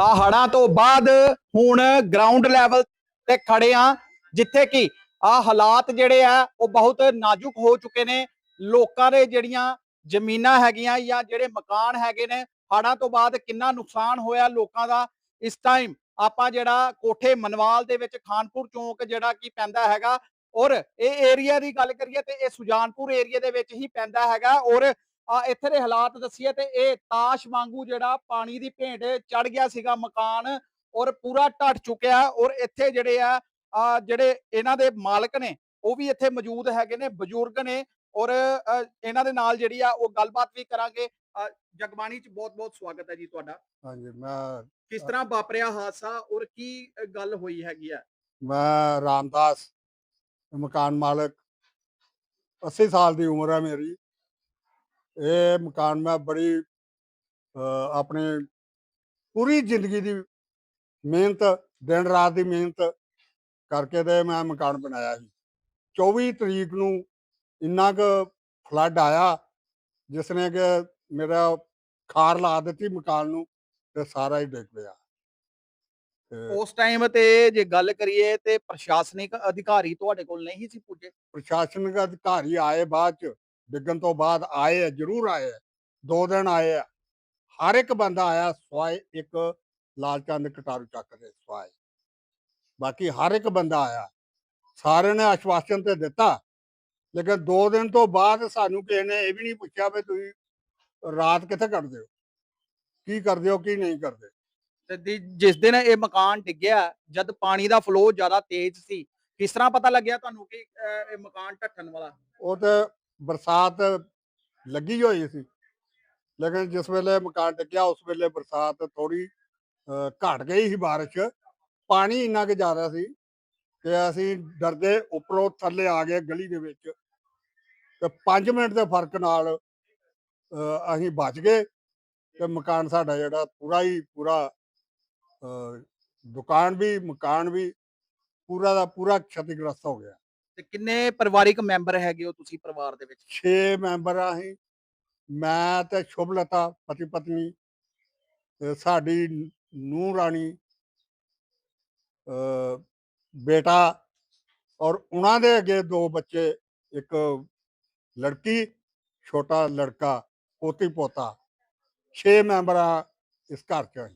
ਤਾਂ ਹੜ੍ਹਾਂ ਤੋਂ ਬਾਅਦ ਹੁਣ ਗਰਾਊਂਡ ਲੈਵਲ ਤੇ ਖੜੇ ਆ, ਜਿੱਥੇ ਕਿ ਆ ਹਾਲਾਤ ਜਿਹੜੇ ਆ, ਉਹ ਬਹੁਤ ਨਾਜ਼ੁਕ ਹੋ ਚੁੱਕੇ ਨੇ। ਲੋਕਾਂ ਦੇ ਜਿਹੜੀਆਂ ਜ਼ਮੀਨਾਂ ਹੈਗੀਆਂ ਜਾਂ ਜਿਹੜੇ ਮਕਾਨ ਹੈਗੇ ਨੇ ਹੜ੍ਹਾਂ ਤੋਂ ਬਾਅਦ ਕਿੰਨਾ ਨੁਕਸਾਨ ਹੋਇਆ ਲੋਕਾਂ ਦਾ। ਇਸ ਟਾਈਮ ਆਪਾਂ ਜਿਹੜਾ ਕੋਠੇ ਮਨਵਾਲ ਦੇ ਵਿੱਚ ਖਾਨਪੁਰ ਚੌਂਕ ਜਿਹੜਾ ਕੀ ਪੈਂਦਾ ਹੈਗਾ, ਔਰ ਇਹ ਏਰੀਆ ਦੀ ਗੱਲ ਕਰੀਏ ਤੇ ਇਹ ਸੁਜਾਨਪੁਰ ਏਰੀਆ ਦੇ ਵਿੱਚ ਹੀ ਪੈਂਦਾ ਹੈਗਾ, ਔਰ ਆ ਇੱਥੇ ਦੇ ਹਾਲਾਤ ਦੱਸੀਏ ਤੇ ਇਹ ਤਾਸ਼ ਵਾਂਗੂ ਜਿਹੜਾ ਪਾਣੀ ਦੀ ਭੇਂਟ ਚੜ ਗਿਆ ਸੀਗਾ ਮਕਾਨ ਔਰ ਪੂਰਾ ਢੱਟ ਚੁੱਕਿਆ ਔਰ ਇੱਥੇ ਜਿਹੜੇ ਆ ਆ ਜਿਹੜੇ ਇਹਨਾਂ ਦੇ ਮਾਲਕ ਨੇ ਉਹ ਵੀ ਇੱਥੇ ਮੌਜੂਦ ਹੈਗੇ ਨੇ ਬਜ਼ੁਰਗ ਨੇ ਔਰ ਇਹਨਾਂ ਦੇ ਨਾਲ ਜਿਹੜੀ ਆ ਉਹ ਗੱਲਬਾਤ ਵੀ ਕਰਾਂਗੇ। ਜਗਬਾਣੀ ਚ ਬਹੁਤ ਬਹੁਤ ਸਵਾਗਤ ਹੈ ਜੀ ਤੁਹਾਡਾ। ਹਾਂਜੀ ਮੈਂ ਕਿਸ ਤਰ੍ਹਾਂ ਵਾਪਰਿਆ ਹਾਦਸਾ ਔਰ ਕੀ ਗੱਲ ਹੋਈ ਹੈਗੀ ਆ? ਮੈਂ ਰਾਮਦਾਸ ਮਕਾਨ ਮਾਲਕ 80 ਸਾਲ ਦੀ ਉਮਰ ਹੈ ਮੇਰੀ। ਇਹ ਮਕਾਨ ਮੈਂ ਬੜੀ ਆਪਣੇ ਪੂਰੀ ਜ਼ਿੰਦਗੀ ਦੀ ਮਿਹਨਤ ਦਿਨ ਰਾਤ ਦੀ ਮਿਹਨਤ ਕਰਕੇ ਤੇ ਮੈਂ ਮਕਾਨ ਬਣਾਇਆ ਸੀ। 24 ਤਰੀਕ ਨੂੰ ਇੰਨਾ ਕੁ ਫਲੱਡ ਆਇਆ ਜਿਸ ਨੇ ਕਿ ਮੇਰਾ ਖਾਰ ਲਾ ਦਿੱਤੀ ਮਕਾਨ ਨੂੰ ਤੇ ਸਾਰਾ ਹੀ ਡਿੱਗ ਪਿਆ। ਉਸ ਟਾਈਮ ਤੇ ਜੇ ਗੱਲ ਕਰੀਏ ਤੇ ਪ੍ਰਸ਼ਾਸਨਿਕ ਅਧਿਕਾਰੀ ਤੁਹਾਡੇ ਕੋਲ ਨਹੀਂ ਸੀ ਪੁੱਜੇ? ਪ੍ਰਸ਼ਾਸਨਿਕ ਅਧਿਕਾਰੀ ਆਏ ਬਾਅਦ ਚ ਡਿੱਗਣ ਤੋਂ ਬਾਅਦ ਆਏ ਆ ਜਰੂਰ ਆਏ ਆ ਦੋ ਦਿਨ ਆਏ ਆ। ਹਰ ਇੱਕ ਬੰਦਾ ਆਇਆ ਸਵਾਏ ਇੱਕ ਲਾਲਚੰਦ ਕਟਾਰੂ ਚੱਕ ਦੇ ਸਵਾਏ। ਬਾਕੀ ਹਰ ਇੱਕ ਬੰਦਾ ਆਇਆ। ਸਾਰਿਆਂ ਨੇ ਆਸ਼ਵਾਸਨ ਤੇ ਦਿੱਤਾ। ਲੇਕਿਨ ਦੋ ਦਿਨ ਤੋਂ ਬਾਅਦ ਸਾਨੂੰ ਕਿਸੇ ਨੇ ਇਹ ਵੀ ਨਹੀਂ ਪੁੱਛਿਆ ਵੀ ਤੁਸੀਂ ਰਾਤ ਕਿੱਥੇ ਕੱਢਦੇ ਹੋ? ਕੀ ਕਰਦੇ ਹੋ ਕੀ ਨਹੀਂ ਕਰਦੇ? ਤੇ ਜਿਸ ਦਿਨ ਇਹ ਮਕਾਨ ਡਿੱਗਿਆ ਜਦ ਪਾਣੀ ਦਾ ਫਲੋ ਜ਼ਿਆਦਾ ਤੇਜ਼ ਸੀ ਕਿਸ ਤਰ੍ਹਾਂ ਪਤਾ ਲੱਗਿਆ ਤੁਹਾਨੂੰ ਕਿ ਇਹ ਮਕਾਨ ਢੱਠਣ ਵਾਲਾ? ਉਹ ਤੇ ਬਰਸਾਤ ਲੱਗੀ ਹੋਈ ਸੀ। ਲੇਕਿਨ ਜਿਸ ਵੇਲੇ ਮਕਾਨ ਟਿਕਿਆ ਉਸ ਵੇਲੇ ਬਰਸਾਤ ਥੋੜੀ ਘਟ ਗਈ ਸੀ بارش ਪਾਣੀ ਇੰਨਾ ਕਿ ਜ਼ਿਆਦਾ ਸੀ ਕਿ ਅਸੀਂ ਡਰਦੇ ਉੱਪਰੋਂ ਥੱਲੇ ਆ ਗਏ ਗਲੀ ਦੇ ਵਿੱਚ। ਤੇ 5 ਮਿੰਟ ਦੇ ਫ਼ਰਕ ਨਾਲ ਅਸੀਂ ਬਚ ਗਏ ਤੇ ਮਕਾਨ ਸਾਡਾ ਜਿਹੜਾ ਪੂਰਾ ਹੀ ਪੂਰਾ ਦੁਕਾਨ ਵੀ, ਮਕਾਨ ਵੀ ਪੂਰਾ ਦਾ ਪੂਰਾ ਖਤੀਗ੍ਰਸਤ ਹੋ ਗਿਆ। ਤੇ ਕਿੰਨੇ ਪਰਿਵਾਰਿਕ ਮੈਂਬਰ ਹੈਗੇ ਹੋ ਤੁਸੀਂ ਪਰਿਵਾਰ ਦੇ ਵਿੱਚ? 6 ਮੈਂਬਰ ਆ ਅਸੀਂ। ਮੈਂ ਤੇ ਸ਼ੁਭਲਤਾ ਪਤੀ ਪਤਨੀ ਤੇ ਸਾਡੀ ਨੂੰਹ ਰਾਣੀ ਅ, ਬੇਟਾ ਔਰ ਉਹਨਾਂ ਦੇ ਅੱਗੇ ਦੋ ਬੱਚੇ ਇੱਕ ਲੜਕੀ ਛੋਟਾ ਲੜਕਾ ਪੋਤੀ ਪੋਤਾ। 6 ਮੈਂਬਰ ਆ ਇਸ ਘਰ ਚ।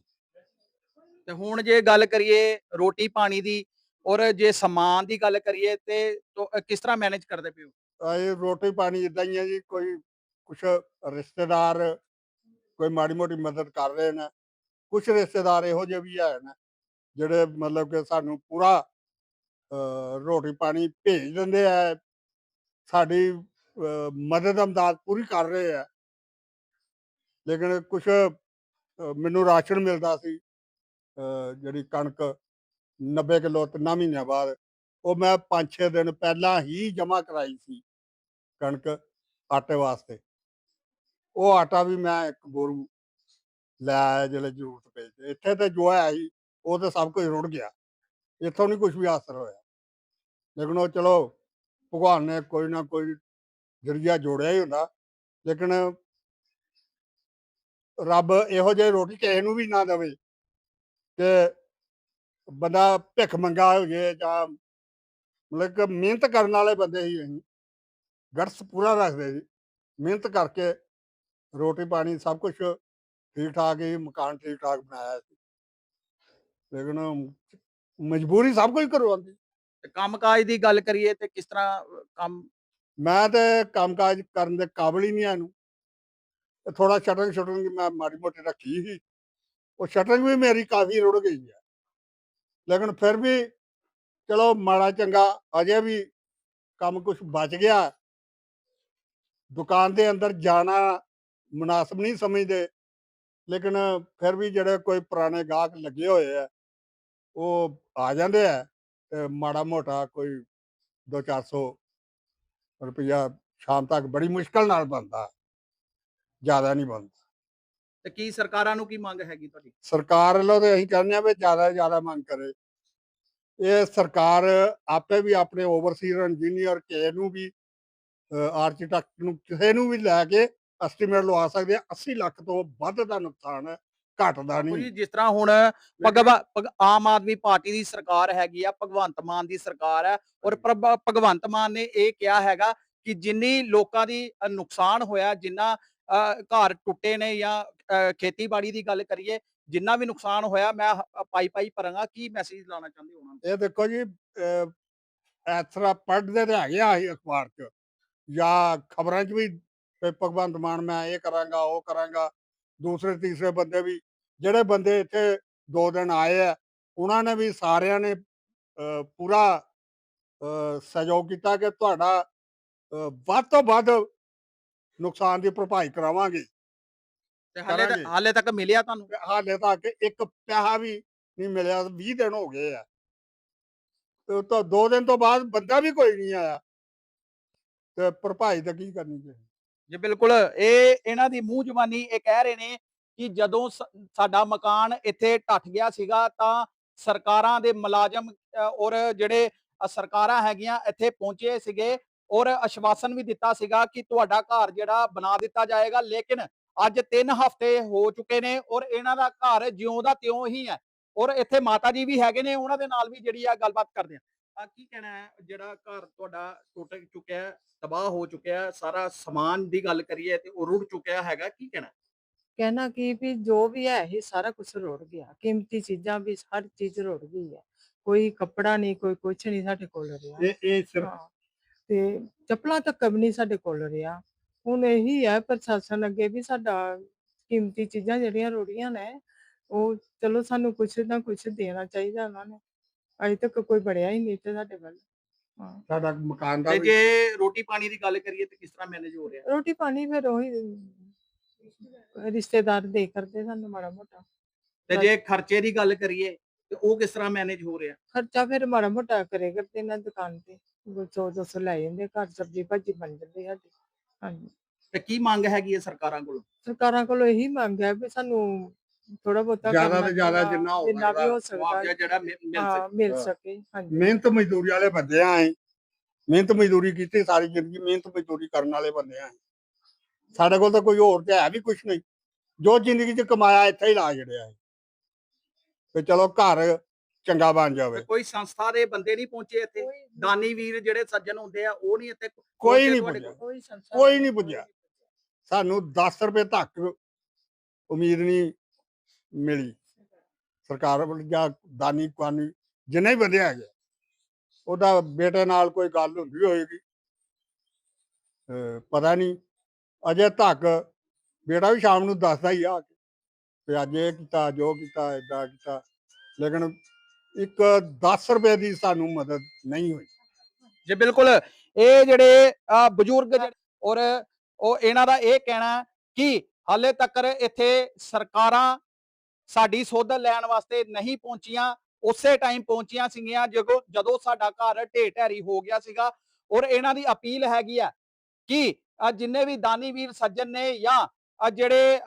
ਤੇ ਹੁਣ ਜੇ ਗੱਲ ਕਰੀਏ ਰੋਟੀ ਪਾਣੀ ਦੀ ਔਰ ਜੇ ਸਮਾਨ ਦੀ ਗੱਲ ਕਰੀਏ ਤੇ ਤੋ- ਅ, ਕਿਸ ਤਰ੍ਹਾਂ ਮੈਨੇਜ ਕਰਦੇ ਪਿਓ ਆ ਇਹ ਰੋਟੀ ਪਾਣੀ ਇਦਾਂ ਹੀ ਹੈ ਜੀ ਕੋਈ ਕੁਛ ਰਿਸ਼ਤੇਦਾਰ ਕੋਈ ਮਾੜੀ ਮੋਟੀ ਮਦਦ ਕਰ ਰਹੇ ਨੇ ਕੁਛ ਰਿਸ਼ਤੇਦਾਰ ਇਹੋ ਜਿਹੇ ਵੀ ਹੈ ਨੇ ਜਿਹੜੇ ਮਤਲਬ ਕਿ ਸਾਨੂੰ ਪੂਰਾ ਅਹ ਰੋਟੀ ਪਾਣੀ ਭੇਜ ਦਿੰਦੇ ਆ ਸਾਡੀ ਅ, ਮਦਦ ਅਮਦਾਦ ਪੂਰੀ ਕਰ ਰਹੇ ਆ। ਲੇਕਿਨ ਕੁਝ ਮੈਨੂੰ ਰਾਸ਼ਨ ਮਿਲਦਾ ਸੀ ਅਹ ਜਿਹੜੀ ਕਣਕ 90 ਕਿਲੋ ਤਿੰਨਾਂ ਮਹੀਨਿਆਂ ਬਾਅਦ, ਉਹ ਮੈਂ 5-6 ਦਿਨ ਪਹਿਲਾਂ ਹੀ ਜਮ੍ਹਾਂ ਕਰਾਈ ਸੀ ਕਣਕ ਆਟੇ ਵਾਸਤੇ। ਉਹ ਆਟਾ ਵੀ ਮੈਂ ਇੱਕ ਬੋਰੂ ਲੈ ਆਇਆ ਜਿਹੜੇ ਜ਼ਰੂਰਤ ਪਈ ਇੱਥੇ ਤੇ ਜੋ ਹੈ ਸੀ, ਉਹ ਤੇ ਸਭ ਕੁਝ ਰੁੜ ਗਿਆ। ਇੱਥੋਂ ਨਹੀਂ ਕੁਝ ਵੀ ਹਾਸਲ ਹੋਇਆ। ਲੇਕਿਨ ਉਹ ਚਲੋ, ਭਗਵਾਨ ਨੇ ਕੋਈ ਨਾ ਕੋਈ ਜਰੀਆ ਜੋੜਿਆ ਹੀ ਹੁੰਦਾ, ਲੇਕਿਨ ਰੱਬ ਇਹੋ ਜਿਹੀ ਰੋਟੀ ਕਿਸੇ ਨੂੰ ਵੀ ਨਾ ਦੇਵੇ ਕਿ ਬੰਦਾ ਭਿੱਖ ਮੰਗਾ ਹੋ ਜੇ ਜਾਂ ਮਤਲਬ ਕਿ ਮਿਹਨਤ ਕਰਨ ਵਾਲੇ ਬੰਦੇ ਹੀ ਅਸੀਂ। ਗਟਸ ਪੂਰਾ ਰੱਖਦੇ ਜੀ। ਮਿਹਨਤ ਕਰਕੇ ਰੋਟੀ ਪਾਣੀ ਸਭ ਕੁਝ ਠੀਕ ਠਾਕ ਹੀ ਮਕਾਨ ਠੀਕ ਠਾਕ ਬਣਾਇਆ ਸੀ। ਲੇਕਿਨ ਮਜਬੂਰੀ ਸਭ ਕੁਝ ਕਰਵਾਉਂਦੀ ਤੇ ਕੰਮਕਾਜ ਦੀ ਗੱਲ ਕਰੀਏ ਤੇ ਕਿਸ ਤਰ੍ਹਾਂ ਕੰਮ? ਮੈਂ ਤੇ ਕੰਮਕਾਜ ਕਰਨ ਦੇ ਕਾਬਲ ਹੀ ਨਹੀਂ ਇਹਨੂੰ। ਥੋੜਾ ਸ਼ਟਰਿੰਗ ਸ਼ਟਰਿੰਗ ਮੈਂ ਮਾੜੀ ਮੋਟੀ ਰੱਖੀ ਸੀ। ਉਹ ਸ਼ਟਰਿੰਗ ਵੀ ਮੇਰੀ ਕਾਫੀ ਰੁੜ ਗਈ ਹੈ ਲੇਕਿਨ ਫਿਰ ਵੀ ਚਲੋ ਮਾੜਾ ਚੰਗਾ ਅਜੇ ਵੀ ਕੰਮ ਕੁਝ ਬਚ ਗਿਆ। ਦੁਕਾਨ ਦੇ ਅੰਦਰ ਜਾਣਾ ਮੁਨਾਸਬ ਨਹੀਂ ਸਮਝਦੇ। ਲੇਕਿਨ ਫਿਰ ਵੀ ਜਿਹੜੇ ਕੋਈ ਪੁਰਾਣੇ ਗਾਹਕ ਲੱਗੇ ਹੋਏ ਆ, ਉਹ ਆ ਜਾਂਦੇ ਆ ਤੇ ਮਾੜਾ ਮੋਟਾ ਕੋਈ 2-400 ਰੁਪਇਆ ਸ਼ਾਮ ਤੱਕ ਬੜੀ ਮੁਸ਼ਕਲ ਨਾਲ ਬਣਦਾ, ਜ਼ਿਆਦਾ ਨਹੀਂ ਬਣਦਾ। ਤੇ ਕੀ ਸਰਕਾਰਾਂ ਨੂੰ ਕੀ ਮੰਗ ਹੈਗੀ ਤੁਹਾਡੀ? ਸਰਕਾਰ ਵੱਲੋਂ ਤੇ ਅਸੀਂ ਚਾਹੁੰਦੇ ਹਾਂ ਵੀ ਜ਼ਿਆਦਾ ਜ਼ਿਆਦਾ ਮੰਗ ਕਰੇ। ਇਹ ਸਰਕਾਰ ਆਪੇ ਵੀ ਆਪਣੇ ਓਵਰਸੀਅਰ ਇੰਜੀਨੀਅਰ ਕੇ ਨੂੰ ਵੀ ਆਰਕੀਟੈਕਟ ਨੂੰ ਕਿਸੇ ਨੂੰ ਵੀ ਲੈ ਕੇ ਐਸਟੀਮੇਟ ਲਵਾ ਸਕਦੇ ਆ 80 ਲੱਖ ਤੋਂ ਵੱਧ ਦਾ ਨੁਕਸਾਨ ਹੈ ਘਟਦਾ ਨਹੀਂ। ਜਿਸ ਤਰ੍ਹਾਂ ਹੁਣ ਭਗਵਾ ਭਗ- ਆਮ ਆਦਮੀ ਪਾਰਟੀ ਦੀ ਸਰਕਾਰ ਹੈਗੀ ਆ ਭਗਵੰਤ ਮਾਨ ਦੀ ਸਰਕਾਰ ਹੈ ਔਰ ਭਗਵੰਤ ਮਾਨ ਨੇ ਇਹ ਕਿਹਾ ਹੈਗਾ ਕਿ ਜਿੰਨੀ ਲੋਕਾਂ ਦੀ ਨੁਕਸਾਨ ਹੋਇਆ ਜਿੰਨਾ ਘਰ ਟੁੱਟੇ ਨੇ ਜਾਂ ਖੇਤੀਬਾੜੀ ਦੀ ਗੱਲ ਕਰੀਏ ਜਿੰਨਾ ਵੀ ਨੁਕਸਾਨ ਹੋਇਆ ਮੈਂ ਪਾਈ ਪਾਈ ਭਰਾਂਗਾ ਕੀ ਮੈਸੇਜ ਲਾਉਣਾ ਚਾਹੁੰਦੇ ਉਹਨਾਂ ਨੂੰ? ਇਹ ਦੇਖੋ ਜੀ ਅਹ, ਇਸ ਪੜ੍ਹਦੇ ਤੇ ਹੈਗੇ ਆ ਅਖਬਾਰ 'ਚ ਜਾਂ ਖਬਰਾਂ 'ਚ ਵੀ ਭਗਵੰਤ ਮਾਨ ਮੈਂ ਇਹ ਕਰਾਂਗਾ ਉਹ ਕਰਾਂਗਾ ਦੂਸਰੇ ਤੀਸਰੇ ਬੰਦੇ ਵੀ ਜਿਹੜੇ ਬੰਦੇ ਇੱਥੇ ਦੋ ਦਿਨ ਆਏ ਆ ਉਹਨਾਂ ਨੇ ਵੀ ਸਾਰਿਆਂ ਨੇ ਅਹ, ਪੂਰਾ ਅਹ, ਸਹਿਯੋਗ ਕੀਤਾ ਕਿ ਤੁਹਾਡਾ ਵੱਧ ਤੋਂ ਵੱਧ ਨੁਕਸਾਨ ਦੀ ਭਰਪਾਈ ਕਰਾਵਾਂਗੇ। ਤੇ ਹਾਲੇ ਤੱਕ ਕਰਾਂਗੇ। ਹਾਲੇ ਤੱਕ ਮਿਲਿਆ ਤੁਹਾਨੂੰ? ਤੇ ਹਾਲੇ ਤੱਕ ਇੱਕ ਪੈਸਾ ਵੀ ਨਹੀਂ ਮਿਲਿਆ 20 ਦਿਨ ਹੋ ਗਏ ਆ। ਤੇ ਉਹ ਤਾਂ ਦੋ ਦਿਨ ਤੋਂ ਬਾਅਦ ਬੰਦਾ ਵੀ ਕੋਈ ਨਹੀਂ ਆਇਆ। ਤੇ ਭਰਪਾਈ ਤਾਂ ਕੀ ਕਰਨੀ ਚਾਹੀਦੀ ਜੀ ਬਿਲਕੁਲ ਇਹ ਇਹਨਾਂ ਦੀ ਮੂੰਹ ਜ਼ਬਾਨੀ ਇਹ ਕਹਿ ਰਹੇ ਨੇ ਕਿ ਜਦੋਂ ਸ- ਸਾਡਾ ਮਕਾਨ ਇੱਥੇ ਟੱਟ ਗਿਆ ਸੀਗਾ ਤਾਂ ਸਰਕਾਰਾਂ ਦੇ ਮੁਲਾਜ਼ਮ ਅ, ਔਰ ਜਿਹੜੇ ਅ, ਸਰਕਾਰਾਂ ਹੈਗੀਆਂ ਇੱਥੇ ਪਹੁੰਚੇ ਸੀਗੇ ਔਰ ਆਸ਼ਵਾਸਨ ਵੀ ਦਿੱਤਾ ਸੀਗਾ ਕਿ ਤੁਹਾਡਾ ਘਰ ਜਿਹੜਾ ਬਣਾ ਦਿੱਤਾ ਜਾਏਗਾ ਲੇਕਿਨ ਅੱਜ 3 ਹਫ਼ਤੇ ਹੋ ਚੁੱਕੇ ਨੇ ਔਰ ਇਹਨਾਂ ਦਾ ਘਰ ਜਿਉਂ ਦਾ ਤਿਉਂ ਹੀ ਹੈ ਔਰ ਇੱਥੇ ਮਾਤਾ ਜੀ ਵੀ ਹੈਗੇ ਨੇ ਉਹਨਾਂ ਦੇ ਨਾਲ ਵੀ ਜਿਹੜੀ ਆ ਗੱਲਬਾਤ ਕਰਦੇ ਆ ਆ ਕੀ ਕਹਿਣਾ ਹੈ? ਜਿਹੜਾ ਘਰ ਤੁਹਾਡਾ ਟੁੱਟ ਚੁੱਕਿਆ ਤਬਾਹ ਹੋ ਚੁੱਕਿਆ ਸਾਰਾ ਸਮਾਨ ਦੀ ਗੱਲ ਕਰੀਏ ਤੇ ਉਹ ਰੁੜ ਚੁੱਕਿਆ ਹੈਗਾ ਕੀ ਕਹਿਣਾ ਕਹਿਣਾ ਕੀ ਵੀ ਜੋ ਵੀ ਹੈ ਇਹ ਸਾਰਾ ਕੁਝ ਰੁੜ ਗਿਆ ਕੀਮਤੀ ਚੀਜ਼ਾਂ ਵੀ ਹਰ ਚੀਜ਼ ਰੁੜ ਗਈ ਹੈ ਕੋਈ ਕੱਪੜਾ ਨਹੀਂ ਕੋਈ ਕੁਛ ਨਹੀਂ ਸਾਡੇ ਕੋਲ ਰਿਹਾ। ਇਹ ਇਹ ਸਿਰਫ ਤੇ ਚੱਪਲਾਂ ਤੱਕ ਵੀ ਨਹੀਂ ਸਾਡੇ ਕੋਲ ਰਿਹਾ। ਹੁਣ ਇਹੀ ਹੈ ਪ੍ਰਸ਼ਾਸਨ ਅੱਗੇ ਵੀ ਸਾਡਾ ਕੀਮਤੀ ਚੀਜ਼ਾਂ ਜਿਹੜੀਆਂ ਰੁੜੀਆਂ ਨੇ ਉਹ ਚਲੋ ਸਾਨੂੰ ਕੁਛ ਨਾ ਕੁਛ ਦੇਣਾ ਚਾਹੀਦਾ ਉਹਨਾਂ ਨੇ। ਅਜੇ ਤੱਕ ਕੋਈ ਬੜਿਆ ਹੀ ਨਹੀਂ ਤੇ ਸਾਡੇ ਵੱਲ। ਹਾਂ। ਸਾਡਾ ਮਕਾਨ ਦਾ ਤੇ ਵੀ ਜੇ ਰੋਟੀ ਪਾਣੀ ਦੀ ਗੱਲ ਕਰੀਏ ਤੇ ਕਿਸ ਤਰ੍ਹਾਂ ਮੈਨੇਜ ਹੋ ਰਿਹਾ? ਰੋਟੀ ਪਾਣੀ ਫਿਰ ਉਹੀ ਰਿਸ਼ਤੇਦਾਰ ਦੇ ਕਰਦੇ ਸਾਨੂੰ ਮਾੜਾ ਮੋਟਾ। ਤੇ ਜੇ ਖਰਚੇ ਦੀ ਗੱਲ ਕਰੀਏ ਤੇ ਉਹ ਕਿਸ ਤਰ੍ਹਾਂ ਮੈਨੇਜ ਹੋ ਰਿਹਾ? ਖਰਚਾ ਫਿਰ ਮਾੜਾ ਮੋਟਾ ਕਰੇ ਕਰਦੇ ਨਾ ਦੁਕਾਨ ਤੇ। ਸੌ ਦੋ ਸੌ ਲੈ ਜਾਂਦੇ ਘਰ ਸਬਜ਼ੀ ਭਾਜੀ ਬਣ ਜਾਂਦੀ ਸਾਡੀ। ਹਾਂਜੀ। ਤੇ ਕੀ ਮੰਗ ਹੈਗੀ ਹੈ ਸਰਕਾਰਾਂ ਕੋਲੋਂ? ਸਰਕਾਰਾਂ ਕੋਲੋਂ ਇਹੀ ਮੰਗ ਹੈ ਵੀ ਸਾਨੂੰ ਥੋੜਾ ਬਹੁਤਾ ਜ਼ਿਆਦਾ ਤੋਂ ਜ਼ਿਆਦਾ ਜਿੰਨਾ ਹੋ ਜਿੰਨਾ ਵੀ ਹੋ ਸਕਦਾ। ਜਿਹੜਾ ਮਿਲ ਸਕੇ। ਮਿਲ ਹਾਂ। ਸਕੇ ਹਾਂਜੀ। ਮਿਹਨਤ ਮਜ਼ਦੂਰੀ ਵਾਲੇ ਬੰਦੇ ਆ ਅਸੀਂ। ਮਿਹਨਤ ਮਜ਼ਦੂਰੀ ਕੀਤੀ ਸਾਰੀ ਜ਼ਿੰਦਗੀ ਮਿਹਨਤ ਮਜ਼ਦੂਰੀ ਕਰਨ ਵਾਲੇ ਬੰਦੇ ਆ ਅਸੀਂ। ਸਾਡੇ ਕੋਲ ਤਾਂ ਕੋਈ ਹੋਰ ਤੇ ਹੈ ਵੀ ਕੁਝ ਨਹੀਂ। ਜੋ ਜ਼ਿੰਦਗੀ 'ਚ ਕਮਾਇਆ ਇੱਥੇ ਹੀ ਲਾ ਛੜਿਆ ਹੈ ਤੇ ਚਲੋ ਘਰ ਚੰਗਾ ਬਣ ਜਾਵੇ। ਕੋਈ ਸੰਸਥਾ ਦੇ ਬੰਦੇ ਨਹੀਂ ਪਹੁੰਚੇ ਇੱਥੇ। ਦਾਨੀ ਵੀਰ ਜਿਹੜੇ ਸੱਜਣ ਹੁੰਦੇ ਆ ਉਹ ਨਹੀਂ ਇੱਥੇ ਕੋਈ ਨਹੀਂ ਪੁੱਜਿਆ? ਕੋਈ ਸੰਸਾਰ ਕੋਈ ਨਹੀਂ ਪੁੱਜਿਆ। ਸਾਨੂੰ 10 ਰੁਪਏ ਤੱਕ ਉਮੀਦ ਨਹੀਂ ਮਿਲੀ। ਸਰਕਾਰ ਵੱਲ ਜਾਂ ਦਾਨੀ ਕਾਨੀ ਜਿੰਨੇ ਹੀ ਬੰਦੇ ਹੈਗੇ ਉਹਦਾ ਬੇਟੇ ਨਾਲ ਕੋਈ ਗੱਲ ਹੁੰਦੀ ਹੋਏਗੀ। ਪਤਾ ਨਹੀਂ। ਅਜੇ ਤੱਕ ਬੇਟਾ ਵੀ ਸ਼ਾਮ ਨੂੰ ਦੱਸਦਾ ਹੀ ਆ ਕੇ ਅੱਜ ਇਹ ਕੀਤਾ ਜੋ ਕੀਤਾ, ਏਦਾਂ ਕੀਤਾ। ਲੇਕਿਨ ਇੱਕ 10 ਰੁਪਏ ਦੀ ਸਾਨੂੰ ਮਦਦ ਨਹੀਂ ਹੋਈ। ਜੀ, ਬਿਲਕੁਲ। ਇਹ ਜਿਹੜੇ ਬਜ਼ੁਰਗ ਔਰ ਉਹ ਇਹਨਾਂ ਦਾ ਇਹ ਕਹਿਣਾ ਕਿ ਹਾਲੇ ਤੱਕ ਇੱਥੇ ਸਰਕਾਰਾਂ ਸਾਡੀ ਸੋਧ ਲੈਣ ਵਾਸਤੇ ਨਹੀਂ ਪਹੁੰਚੀਆਂ, ਉਸੇ ਟਾਈਮ ਪਹੁੰਚੀਆਂ ਸੀਗੀਆਂ, ਜਦੋਂ ਜਦੋਂ ਸਾਡਾ ਘਰ ਢੇ ਢੈਰੀ ਹੋ ਗਿਆ ਸੀਗਾ। ਔਰ ਇਹਨਾਂ ਦੀ ਅਪੀਲ ਹੈਗੀ ਆ ਕਿ ਜਿੰਨੇ ਵੀ ਦਾਨੀ ਵੀਰ ਸੱਜਣ ਨੇ ਜਾਂ ਜਿਹੜੇ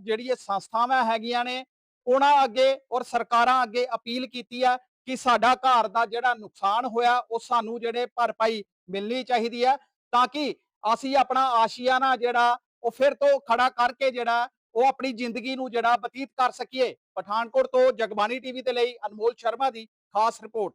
ਜਿਹੜੀ ਇਹ ਸੰਸਥਾਵਾਂ ਹੈਗੀਆਂ ਨੇ, ਉਹਨਾਂ ਅੱਗੇ ਔਰ ਸਰਕਾਰਾਂ ਅੱਗੇ ਅਪੀਲ ਕੀਤੀ ਆ ਕਿ ਸਾਡਾ ਘਰ ਦਾ ਜਿਹੜਾ ਨੁਕਸਾਨ ਹੋਇਆ, ਉਹ ਸਾਨੂੰ ਜਿਹੜੇ ਭਰਪਾਈ ਮਿਲਣੀ ਚਾਹੀਦੀ ਹੈ ਤਾਂ ਕਿ ਅਸੀਂ ਆਪਣਾ ਆਸ਼ੀਆਨਾ ਜਿਹੜਾ, ਉਹ ਫਿਰ ਤੋਂ ਖੜਾ ਕਰਕੇ ਜਿਹੜਾ, ਉਹ ਆਪਣੀ ਜ਼ਿੰਦਗੀ ਨੂੰ ਜਿਹੜਾ ਬਤੀਤ ਕਰ ਸਕੀਏ। ਪਠਾਨਕੋਟ ਤੋਂ ਜਗਬਾਨੀ ਟੀਵੀ ਦੇ ਲਈ ਅਨਮੋਲ ਸ਼ਰਮਾ ਦੀ ਖਾਸ ਰਿਪੋਰਟ।